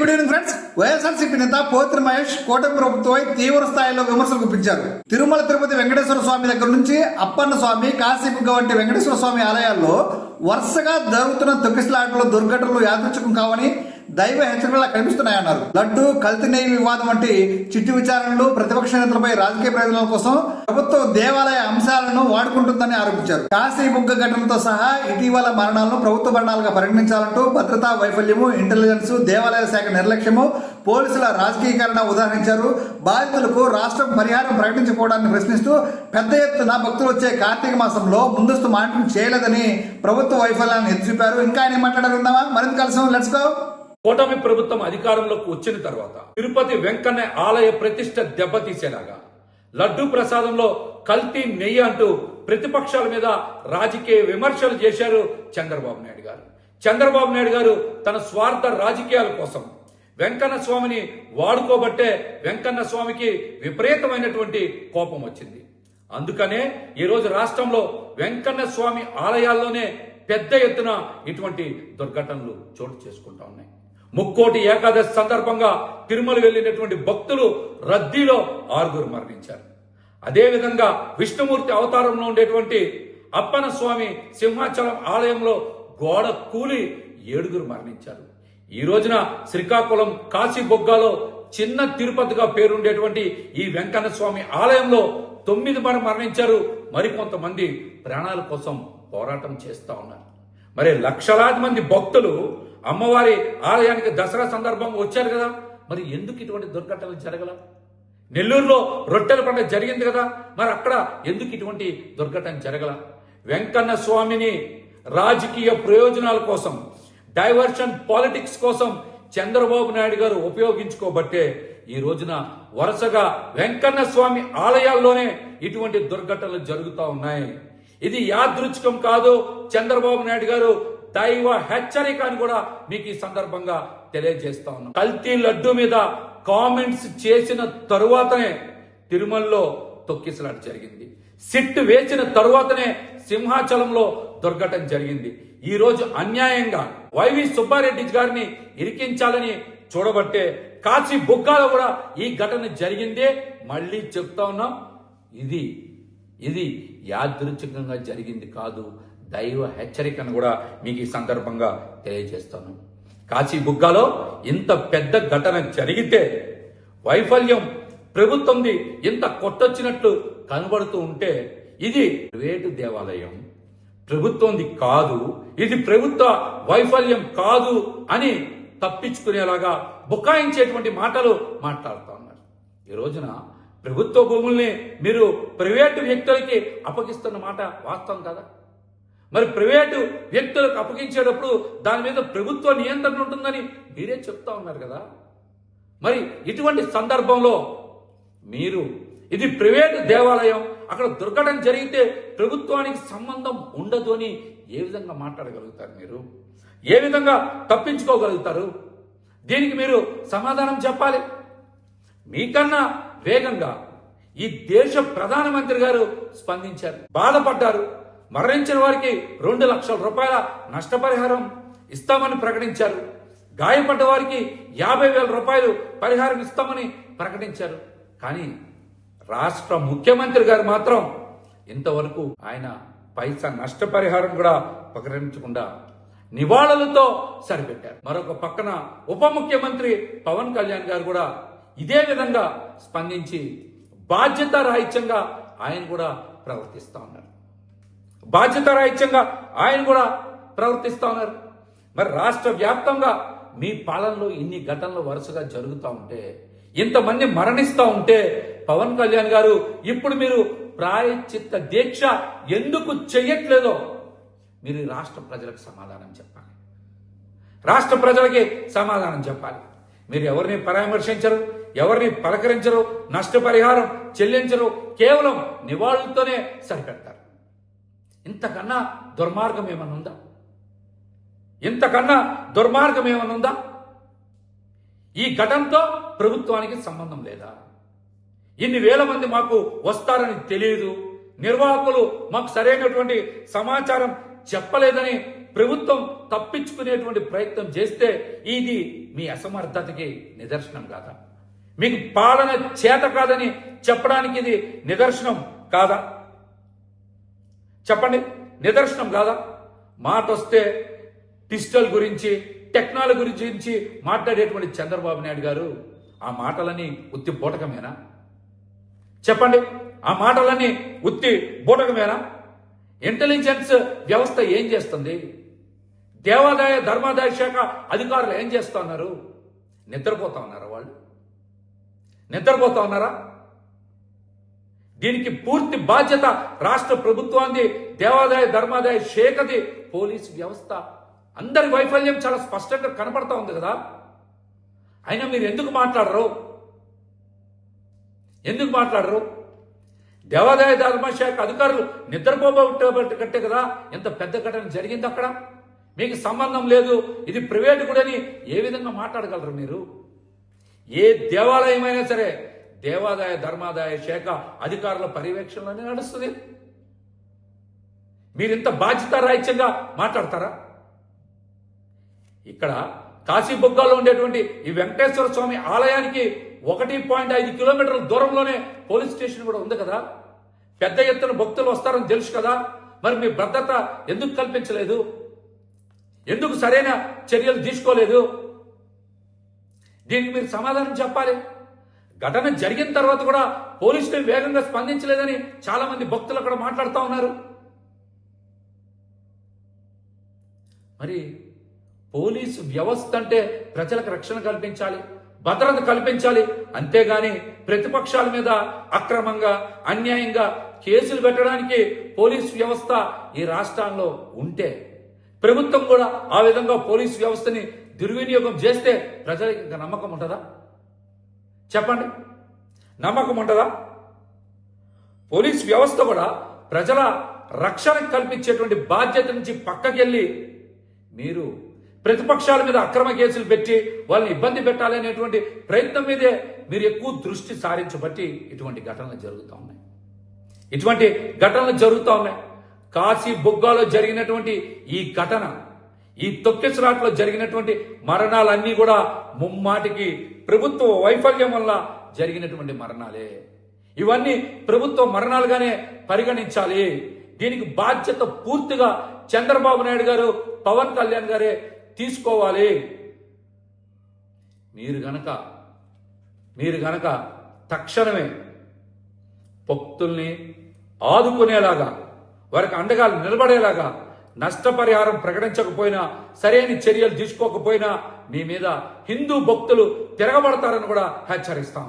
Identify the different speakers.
Speaker 1: Good evening friends YSRCP నేత పోతిరి మహేష్ కూటమి ప్రభుత్వమై తీవ్ర స్థాయిలో విమర్శలు గుప్పించారు తిరుమల తిరుపతి వెంకటేశ్వర స్వామి దగ్గర నుంచి అప్పన్న స్వామి కాశీపుగ్గ వంటి వెంకటేశ్వర స్వామి ఆలయాల్లో వరుసగా జరుగుతున్న తొక్కిసలాటలు దుర్ఘటనలు యాదృచ్ఛకం కావని దైవ హెచ్చరికలా కనిపిస్తున్నాయన్నారు. లడ్డు కల్తీ నెయ్యి వివాదం వంటి చిట్టు విచారణలు ప్రతిపక్ష నేతలపై రాజకీయ ప్రయోజనాల కోసం ప్రభుత్వం దేవాలయ అంశాలను వాడుకుంటుందని ఆరోపించారు. కాశీ బుగ్గ ఘటనతో సహా ఇటీవల మరణాలను ప్రభుత్వ మరణాలుగా పరిగణించాలంటూ భద్రతా వైఫల్యము ఇంటెలిజెన్స్ దేవాలయ శాఖ నిర్లక్ష్యము పోలీసుల రాజకీయకరణ ఉదాహరించారు. బాధితులకు రాష్ట్రం పరిహారం ప్రకటించకపోవడాన్ని ప్రశ్నిస్తూ పెద్ద ఎత్తున భక్తులు వచ్చే కార్తీక మాసంలో ముందస్తు మానిటరింగ్ చేయలేదని ప్రభుత్వ వైఫల్యాన్ని ఎత్తి చూపారు ఇంకా ఆయన మాట్లాడారు మరింత కలిసి లెట్స్ గో
Speaker 2: కూటమి ప్రభుత్వం అధికారంలోకి వచ్చిన తర్వాత తిరుపతి వెంకన్న ఆలయ ప్రతిష్ట దెబ్బతీసేలాగా లడ్డూ ప్రసాదంలో కల్తీ నెయ్యి అంటూ ప్రతిపక్షాల మీద రాజకీయ విమర్శలు చేశారు చంద్రబాబు నాయుడు గారు. చంద్రబాబు నాయుడు గారు తన స్వార్థ రాజకీయాల కోసం వెంకన్న స్వామిని వాడుకోబట్టే వెంకన్న స్వామికి విపరీతమైనటువంటి కోపం వచ్చింది. అందుకనే ఈరోజు రాష్ట్రంలో వెంకన్న స్వామి ఆలయాల్లోనే పెద్ద ఎత్తున ఇటువంటి దుర్ఘటనలు చోటు చేసుకుంటా ఉన్నాయి. ముక్కోటి ఏకాదశి సందర్భంగా తిరుమల వెళ్ళినటువంటి భక్తులు రద్దీలో ఆరుగురు మరణించారు. అదేవిధంగా విష్ణుమూర్తి అవతారంలో ఉండేటువంటి అప్పన స్వామి సింహాచలం ఆలయంలో గోడ కూలి ఏడుగురు మరణించారు. ఈ రోజున శ్రీకాకుళం కాశీ బొగ్గాలో చిన్న తిరుపతిగా పేరుండేటువంటి ఈ వెంకన్న స్వామి ఆలయంలో తొమ్మిది మంది మరణించారు. మరికొంతమంది ప్రాణాల కోసం పోరాటం చేస్తూ ఉన్నారు. మరి లక్షలాది మంది భక్తులు అమ్మవారి ఆలయానికి దసరా సందర్భంగా వచ్చారు కదా. మరి ఎందుకు ఇటువంటి దుర్ఘటనలు జరగల? నెల్లూరులో రొట్టెల పండుగ జరిగింది కదా. మరి అక్కడ ఎందుకు ఇటువంటి దుర్ఘటన జరగల? వెంకన్న స్వామిని రాజకీయ ప్రయోజనాల కోసం డైవర్షన్ పాలిటిక్స్ కోసం చంద్రబాబు నాయుడు గారు ఉపయోగించుకోబట్టే ఈ రోజున వరుసగా వెంకన్న స్వామి ఆలయాల్లోనే ఇటువంటి దుర్ఘటనలు జరుగుతూ ఉన్నాయి. ఇది యాదృచ్ఛికం కాదు. చంద్రబాబు నాయుడు గారు దైవ హెచ్చరిక అని కూడా మీకు ఈ సందర్భంగా తెలియజేస్తా ఉన్నాం. కల్తీ లడ్డు మీద కామెంట్స్ చేసిన తరువాతనే తిరుమలలో తొక్కిసలాట జరిగింది. సిట్ వేసిన తరువాతనే సింహాచలంలో దుర్ఘటన జరిగింది. ఈ రోజు అన్యాయంగా వైవి సుబ్బారెడ్డి గారిని ఇరికించాలని చూడబట్టే కాచి బుగ్గాలో కూడా ఈ ఘటన జరిగిందే. మళ్ళీ చెప్తా ఉన్నాం ఇది ఇది యాదృచ్ఛికంగా జరిగింది కాదు. దైవ హెచ్చరికను కూడా మీకు ఈ సందర్భంగా తెలియజేస్తాను. కాశీ బుగ్గాలో ఇంత పెద్ద ఘటన జరిగితే వైఫల్యం ప్రభుత్వంది ఇంత కొట్టొచ్చినట్లు కనబడుతూ ఉంటే ఇది ప్రైవేటు దేవాలయం. ప్రభుత్వంది కాదు ఇది ప్రభుత్వ వైఫల్యం కాదు అని తప్పించుకునేలాగా బుకాయించేటువంటి మాటలు మాట్లాడుతూ ఉన్నారు. ఈ రోజున ప్రభుత్వ భూముల్ని మీరు ప్రైవేటు వ్యక్తులకి అప్పగిస్తున్న మాట వాస్తవం కదా? మరి ప్రైవేటు వ్యక్తులకు అప్పగించేటప్పుడు దాని మీద ప్రభుత్వ నియంత్రణ ఉంటుందని మీరే చెప్తా ఉన్నారు కదా. మరి ఇటువంటి సందర్భంలో మీరు ఇది ప్రైవేటు దేవాలయం అక్కడ దుర్ఘటన జరిగితే ప్రభుత్వానికి సంబంధం ఉండదు అని ఏ విధంగా మాట్లాడగలుగుతారు మీరు? ఏ విధంగా తప్పించుకోగలుగుతారు? దీనికి మీరు సమాధానం చెప్పాలి. మీకన్నా వేగంగా ఈ దేశ ప్రధానమంత్రి గారు స్పందించారు. బాధపడ్డారు. మరణించిన వారికి రెండు లక్షల రూపాయల నష్టపరిహారం ఇస్తామని ప్రకటించారు. గాయపడ్డ వారికి యాభై వేల రూపాయలు పరిహారం ఇస్తామని ప్రకటించారు. కానీ రాష్ట్ర ముఖ్యమంత్రి గారు మాత్రం ఇంతవరకు ఆయన పైసా నష్టపరిహారం కూడా ప్రకటించకుండా నివాళులతో సరిపెట్టారు. మరొక పక్కన ఉప ముఖ్యమంత్రి పవన్ కళ్యాణ్ గారు కూడా ఇదే విధంగా స్పందించి బాధ్యత రాహిత్యంగా ఆయన కూడా ప్రవర్తిస్తా ఉన్నారు. బాధ్యత రాహిత్యంగా ఆయన కూడా ప్రవర్తిస్తూ ఉన్నారు. మరి రాష్ట్ర వ్యాప్తంగా మీ పాలనలో ఇన్ని ఘటనలు వరుసగా జరుగుతూ ఉంటే ఇంతమంది మరణిస్తూ ఉంటే పవన్ కళ్యాణ్ గారు ఇప్పుడు మీరు ప్రాయచిత్త దీక్ష ఎందుకు చెయ్యట్లేదో మీరు రాష్ట్ర ప్రజలకు సమాధానం చెప్పాలి. రాష్ట్ర ప్రజలకి సమాధానం చెప్పాలి. మీరు ఎవరిని పరామర్శించరు ఎవరిని పలకరించరు నష్టపరిహారం చెల్లించరు కేవలం నివాళులతోనే సరిపెడతారు. ఇంతకన్నా దుర్మార్గం ఏమన్నా ఉందా? ఇంతకన్నా దుర్మార్గం ఏమన్నా ఉందా? ఈ ఘటనతో ప్రభుత్వానికి సంబంధం లేదా? ఇన్ని వేల మంది మాకు వస్తారని తెలియదు నిర్వాహకులు మాకు సరైనటువంటి సమాచారం చెప్పలేదని ప్రభుత్వం తప్పించుకునేటువంటి ప్రయత్నం చేస్తే ఇది మీ అసమర్థతకి నిదర్శనం కాదా? మీకు పాలన చేత కాదని చెప్పడానికి ఇది నిదర్శనం కాదా? చెప్పండి. నిదర్శనం కాదా? మాట వస్తే డిజిటల్ గురించి టెక్నాలజీ గురించి మాట్లాడేటువంటి చంద్రబాబు నాయుడు గారు ఆ మాటలని ఉత్తి బోటకమేనా? చెప్పండి. ఆ మాటలన్నీ ఉత్తి బూటకమేనా? ఇంటెలిజెన్స్ వ్యవస్థ ఏం చేస్తుంది? దేవాదాయ ధర్మాదాయ శాఖ అధికారులు ఏం చేస్తున్నారు నిద్రపోతా ఉన్నారా వాళ్ళు? నిద్రపోతా ఉన్నారా? దీనికి పూర్తి బాధ్యత రాష్ట్ర ప్రభుత్వాన్ని దేవాదాయ ధర్మాదాయ శాఖది. పోలీసు వ్యవస్థ. అందరి వైఫల్యం చాలా స్పష్టంగా కనపడతా ఉంది కదా. అయినా మీరు ఎందుకు మాట్లాడరు? ఎందుకు మాట్లాడరు? దేవాదాయ ధర్మశాఖ అధికారులు నిద్రపోబట్టే కట్టే కదా. ఎంత పెద్ద ఘటన జరిగింది అక్కడ? మీకు సంబంధం లేదు. ఇది ప్రైవేటు కూడా ఏ విధంగా మాట్లాడగలరు మీరు? ఏ దేవాలయమైనా సరే దేవాదాయ ధర్మాదాయ శాఖ అధికారుల పర్యవేక్షణలోనే నడుస్తుంది. మీరింత బాధ్యత రాహిత్యంగా మాట్లాడతారా? ఇక్కడ కాశీబుగ్గాలో ఉండేటువంటి ఈ వెంకటేశ్వర స్వామి ఆలయానికి ఒకటి పాయింట్ ఐదు కిలోమీటర్ల దూరంలోనే పోలీస్ స్టేషన్ కూడా ఉంది కదా? పెద్ద ఎత్తున భక్తులు వస్తారని తెలుసు కదా? మరి మీ భద్రత ఎందుకు కల్పించలేదు? ఎందుకు సరైన చర్యలు తీసుకోలేదు? దీనికి మీరు సమాధానం చెప్పాలి. ఘటన జరిగిన తర్వాత కూడా పోలీసులు వేగంగా స్పందించలేదని చాలా మంది భక్తులు అక్కడ మాట్లాడుతూ ఉన్నారు. మరి పోలీసు వ్యవస్థ అంటే ప్రజలకు రక్షణ కల్పించాలి భద్రత కల్పించాలి. అంతేగాని ప్రతిపక్షాల మీద అక్రమంగా అన్యాయంగా కేసులు పెట్టడానికి పోలీసు వ్యవస్థ ఈ రాష్ట్రాల్లో ఉంటే ప్రభుత్వం కూడా ఆ విధంగా పోలీసు వ్యవస్థని దుర్వినియోగం చేస్తే ప్రజలకు ఇంకా నమ్మకం ఉంటుందా? చెప్పండి. నమ్మకం ఉంటుందా? పోలీస్ వ్యవస్థ కూడా ప్రజల రక్షణ కల్పించేటువంటి బాధ్యత నుంచి పక్కకెళ్ళి మీరు ప్రతిపక్షాల మీద అక్రమ కేసులు పెట్టి వాళ్ళని ఇబ్బంది పెట్టాలనేటువంటి ప్రయత్నం మీదే మీరు ఎక్కువ దృష్టి సారించబట్టి ఇటువంటి ఘటనలు జరుగుతూ ఉన్నాయి. ఇటువంటి ఘటనలు జరుగుతూ ఉన్నాయి. కాశీ బొగ్గాలో జరిగినటువంటి ఈ ఘటన ఈ తొక్కిసరాట్లో జరిగినటువంటి మరణాలన్నీ కూడా ముమ్మాటికి ప్రభుత్వ వైఫల్యం వల్ల జరిగినటువంటి మరణాలే. ఇవన్నీ ప్రభుత్వ మరణాలుగానే పరిగణించాలి. దీనికి బాధ్యత పూర్తిగా చంద్రబాబు నాయుడు గారు పవన్ కళ్యాణ్ గారే తీసుకోవాలి. మీరు గనక మీరు గనక తక్షణమే భక్తుల్ని ఆదుకునేలాగా వారికి అండగా నిలబడేలాగా నష్టపరిహారం ప్రకటించకపోయినా సరైన చర్యలు తీసుకోకపోయినా మీ మీద హిందూ భక్తులు తిరగబడతారని కూడా హెచ్చరిస్తాం